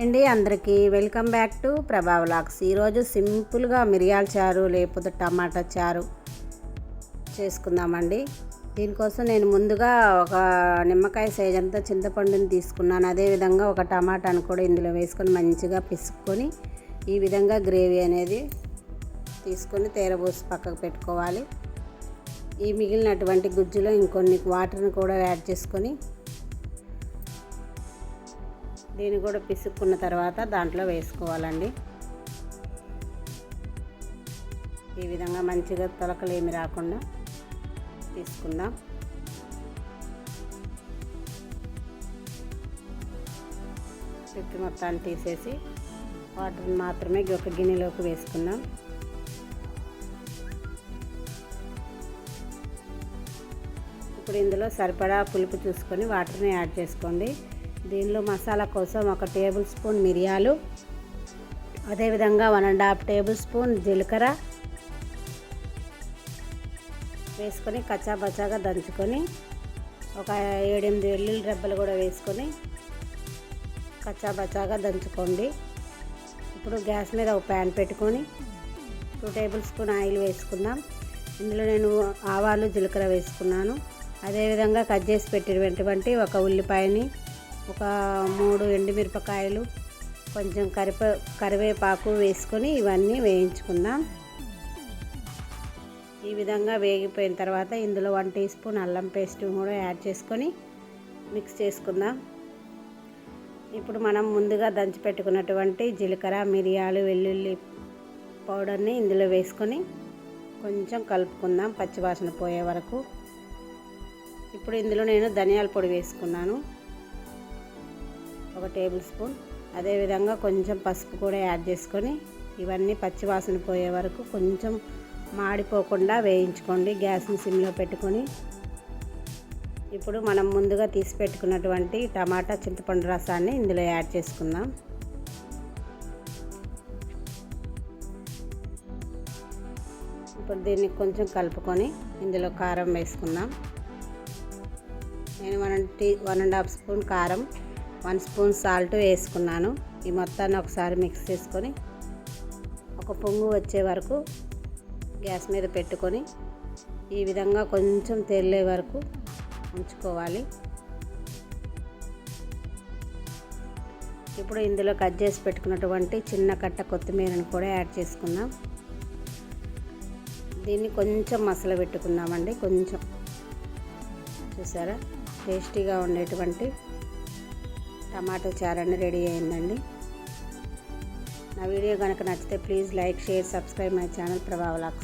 అండి అందరికీ welcome back to Prabha vlogs. ఈరోజు సింపుల్గా మిరియాల చారు లేకపోతే టమాటా చారు చేసుకుందామండి. దీనికోసం నేను ముందుగా ఒక నిమ్మకాయ సైజ్ అంతా చింతపండుని తీసుకున్నాను. అదేవిధంగా ఒక టమాటాను కూడా ఇందులో వేసుకొని మంచిగా పిసుక్కొని ఈ విధంగా గ్రేవీ అనేది తీసుకొని తేరబోసి పక్కకు పెట్టుకోవాలి. ఈ మిగిలినటువంటి గుజ్జులో ఇంకొన్ని వాటర్ని కూడా యాడ్ చేసుకొని దీన్ని కూడా పిసుక్కున్న తర్వాత దాంట్లో వేసుకోవాలండి. ఈ విధంగా మంచిగా తొలకలు ఏమి రాకుండా తీసుకుందాం. చుట్టు మొత్తాన్ని తీసేసి వాటర్ని మాత్రమే ఒక గిన్నెలోకి వేసుకుందాం. ఇప్పుడు ఇందులో సరిపడా పులుపు చూసుకొని వాటర్ని యాడ్ చేసుకోండి. దీనిలో మసాలా కోసం ఒక టేబుల్ స్పూన్ మిరియాలు అదేవిధంగా one and half tablespoon జీలకర్ర వేసుకొని కచ్చాబచ్చాగా దంచుకొని ఒక ఏడెనిమిది వెల్లుల్లి రెబ్బలు కూడా వేసుకొని కచ్చాబచ్చాగా దంచుకోండి. ఇప్పుడు గ్యాస్ మీద ఒక ప్యాన్ పెట్టుకొని టూ టేబుల్ స్పూన్ ఆయిల్ వేసుకుందాం. ఇందులో నేను ఆవాలు జీలకర్ర వేసుకున్నాను. అదేవిధంగా కట్ చేసి పెట్టినటువంటి ఒక ఉల్లిపాయని ఒక మూడు ఎండుమిరపకాయలు కొంచెం కరిపే కరివేపాకు వేసుకొని ఇవన్నీ వేయించుకుందాం. ఈ విధంగా వేగిపోయిన తర్వాత ఇందులో వన్ టీ స్పూన్ అల్లం పేస్ట్ కూడా యాడ్ చేసుకొని మిక్స్ చేసుకుందాం. ఇప్పుడు మనం ముందుగా దంచి పెట్టుకున్నటువంటి జీలకర్ర మిరియాలు వెల్లుల్లి పౌడర్ని ఇందులో వేసుకొని కొంచెం కలుపుకుందాం పచ్చివాసన పోయే వరకు. ఇప్పుడు ఇందులో నేను ధనియాల పొడి వేసుకున్నాను. ఒక టేబుల్ స్పూన్. అదేవిధంగా కొంచెం పసుపు కూడా యాడ్ చేసుకొని ఇవన్నీ పచ్చివాసన పోయే వరకు కొంచెం మాడిపోకుండా వేయించుకోండి. గ్యాస్ని సిమ్లో పెట్టుకొని ఇప్పుడు మనం ముందుగా తీసి పెట్టుకున్నటువంటి టమాటా చింతపండు రసాన్ని ఇందులో యాడ్ చేసుకుందాం. ఇప్పుడు దీన్ని కొంచెం కలుపుకొని ఇందులో కారం వేసుకుందాం. నేను one tea one and half spoon కారం వన్ స్పూన్ సాల్ట్ వేసుకున్నాను. ఈ మొత్తాన్ని ఒకసారి మిక్స్ చేసుకొని ఒక పొంగు వచ్చే వరకు గ్యాస్ మీద పెట్టుకొని ఈ విధంగా కొంచెం తెల్లే వరకు ఉంచుకోవాలి. ఇప్పుడు ఇందులో కట్ చేసి పెట్టుకున్నటువంటి చిన్న కట్ట కొత్తిమీరని కూడా యాడ్ చేసుకుందాం. దీన్ని కొంచెం మసల పెట్టుకుందామండి కొంచెం. చూసారా? టేస్టీగా ఉండేటువంటి టమాటో చారని రెడీ అయిందండి. నా వీడియో కనుక నచ్చితే please like share subscribe my channel ప్రభావలాక్స్.